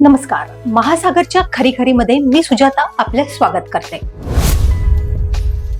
नमस्कार. महासागरच्या खरी मध्ये मी सुजाता आपले स्वागत करते.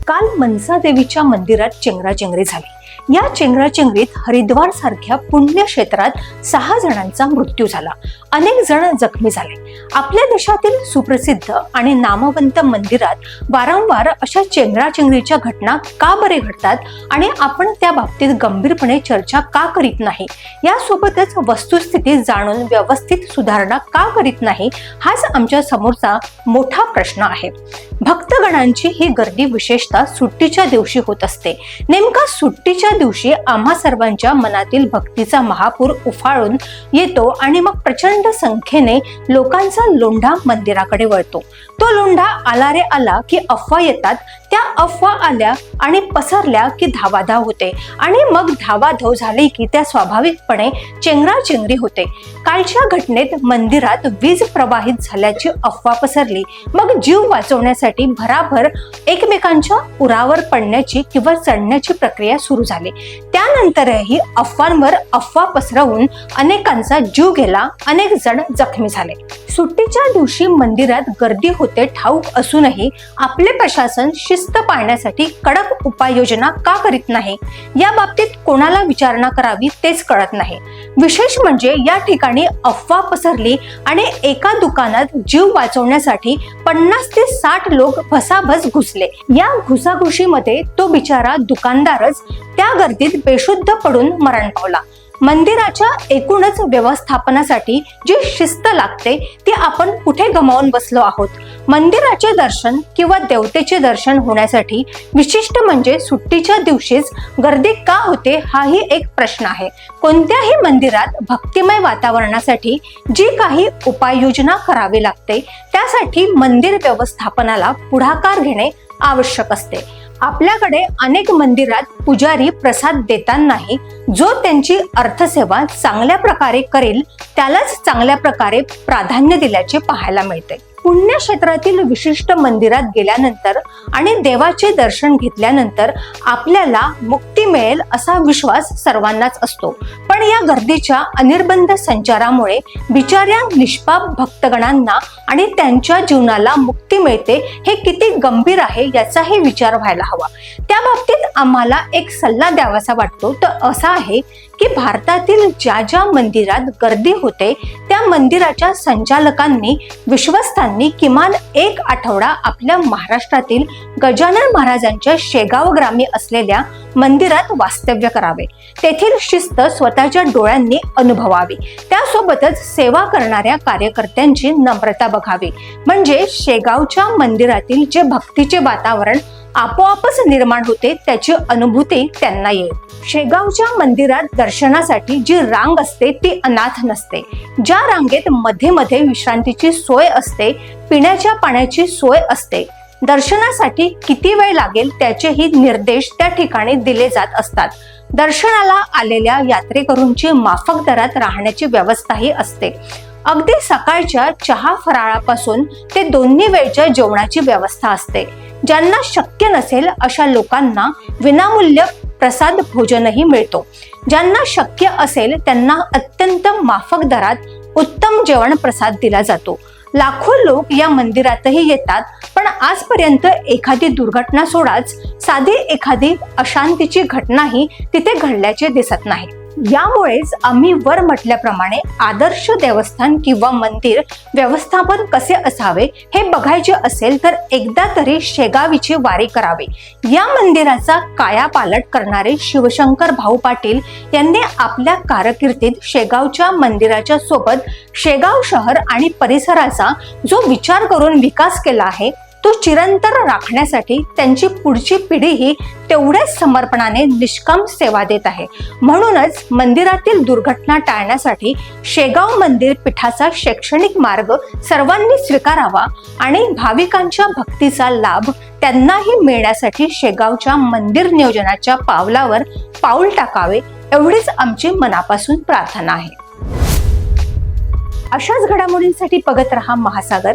काल मनसा देवीच्या मंदिरात चेंगराचेंगरी झाली. या चेंगराचेंगरीत हरिद्वार सारख्या पुण्य क्षेत्रात सहा जणांचा मृत्यू झाला. अनेक जण जखमी झाले. आपल्या देशातील सुप्रसिद्ध आणि नामवंत मंदिरात वारंवार अशा चेंगराचेंगरीच्या घटना का बरे घडतात आणि आपण त्या बाबतीत गंभीरपणे चर्चा का करीत नाही? यासोबतच वस्तुस्थिती जाणून व्यवस्थित सुधारणा का करीत नाही? हाच आमच्या समोरचा मोठा प्रश्न आहे. भक्तगणांची ही गर्दी विशेषतः सुट्टीच्या दिवशी होत असते. नेमका सुट्टीच्या दिवशी आम्हा सर्वांच्या मनातील भक्तीचा महापूर उफाळून येतो आणि मग प्रचंड संख्येने लोकांचा लोंढा मंदिराकडे वळतो. तो लोंढा आला रे आला की अफवा येतात त्या अफवा आल्या आणि पसरल्या की धावाधाव होते. आणि मग धावाधाव झाली की त्या स्वाभाविकपणे चेंगराचेंगरी होते. कालच्या घटनेत मंदिरात वीज प्रवाहित झाल्याची अफवा पसरली. मग जीव वाचवण्यासाठी भराभर एकमेकांच्या उरावर पडण्याची किंवा चढण्याची प्रक्रिया सुरू झाली. त्यानंतरही अफवांवर अफवा पसरवून अनेकांचा जीव गेला अनेक जण जखमी झाले. सुट्टीच्या दिवशी मंदिरात गर्दी होते ठाऊक असूनही आपले प्रशासन शिस्त पाळण्यासाठी कडक उपाययोजना का करीत नाही? या बाबतीत कोणाला विचारणा करावी तेच कळत नाही. विशेष म्हणजे या ठिकाणी अफवा पसरली आणि एका दुकानात जीव वाचवण्यासाठी पन्नास ते साठ लोक भसाभस घुसले. या घुसाघुशीमध्ये तो बिचारा दुकानदारच त्या गर्दीत बेशुद्ध पडून मरण पावला. मंदिराच्या एकूणच व्यवस्थापनासाठी जी शिस्त लागते ती आपण कुठे गमावून बसलो आहोत? मंदिराचे दर्शन किंवा देवतेचे दर्शन होण्यासाठी विशिष्ट म्हणजे सुट्टीच्या दिवशीच गर्दी का होते हाही एक प्रश्न आहे. कोणत्याही मंदिरात भक्तिमय वातावरणासाठी जी काही उपाययोजना करावी लागते त्यासाठी मंदिर व्यवस्थापनाला पुढाकार घेणे आवश्यक असते. आपल्याकडे अनेक मंदिरात पुजारी प्रसाद देतानाही जो त्यांची अर्थसेवा चांगल्या प्रकारे करेल त्यालाच चांगल्या प्रकारे प्राधान्य दिल्याचे पाहायला मिळते. पुण्यक्षेत्रातील विशिष्ट मंदिरात गेल्यानंतर आणि देवाचे दर्शन घेतल्यानंतर आपल्याला मुक्त मिळेल असा विश्वास सर्वांनाच असतो. पण या गर्दीच्या अनिर्बंध संचारामुळे बिचाऱ्या निष्पाप भक्तगणांना आणि त्यांच्या जीवनाला मुक्ती मिळते हे किती गंभीर आहे याचाही विचार व्हायला हवा. त्या बाबतीत आम्हाला एक सल्ला द्यावासा वाटतो. तर असा आहे की भारतातील ज्या ज्या मंदिरात गर्दी होते त्या मंदिराच्या संचालकांनी विश्वस्तांनी किमान एक आठवडा आपल्या महाराष्ट्रातील गजानन महाराजांच्या शेगाव ग्रामी असलेल्या मंदिरात वास्तव्य करावे. तेथील शिस्त स्वतःच्या डोळ्यांनी अनुभवावी. त्यासोबतच सेवा करणाऱ्या कार्यकर्त्यांची नम्रता बघावी. म्हणजे शेगावच्या मंदिरातील जे भक्तीचे वातावरण आपोआपच निर्माण होते त्याची अनुभूती त्यांना येईल. शेगावच्या मंदिरात दर्शनासाठी जी रांग असते ती अनाथ नसते. ज्या रांगेत मध्ये मध्ये विश्रांतीची सोय असते पिण्याच्या पाण्याची सोय असते. दर्शनासाठी किती वेळ लागेल त्याचेही निर्देश त्या ठिकाणी दिले जात असतात. दर्शनाला आलेल्या यात्रेकरूंची माफक दरात राहण्याची व्यवस्थाही असते. अगदी सकाळच्या चहा फराळापासून ते दोन्ही वेळच्या जेवणाची व्यवस्था असते. ज्यांना शक्य नसेल अशा लोकांना विनामूल्य प्रसाद भोजनही मिळतो. ज्यांना शक्य असेल त्यांना अत्यंत माफक दरात उत्तम जेवण प्रसाद दिला जातो. लाखो लोक या मंदिरातही येतात पण आजपर्यंत एखादी दुर्घटना सोडाच साधी एखादी अशांतीची घटनाही तिथे घडल्याचे दिसत नाही. यामुळेच आम्ही वर म्हटल्याप्रमाणे आदर्श देवस्थान किंवा मंदिर व्यवस्थापन कसे असावे हे बघायचे असेल तर एकदा तरी शेगावीची वारी करावी. या मंदिराचा कायापालट करणारे शिवशंकर भाऊ पाटील यांनी आपल्या कारकिर्दीत शेगावच्या मंदिराच्या सोबत शेगाव शहर आणि परिसराचा जो विचार करून विकास केला आहे तो चिरंतर राखण्यासाठी त्यांची पुढची पिढीही तेवढ्याच समर्पणाने निष्काम सेवा देत आहे. म्हणूनच मंदिरातील दुर्घटना टाळण्यासाठी शेगाव मंदिर पीठाचा शैक्षणिक मार्ग सर्वांनी स्वीकारावा आणि भाविकांच्या भक्तीचा लाभ त्यांनाही मिळण्यासाठी शेगावच्या मंदिर नियोजनाच्या पावलावर पाऊल टाकावे एवढीच आमची मनापासून प्रार्थना आहे. अशाच घडामोडींसाठी बघत रहा महासागर.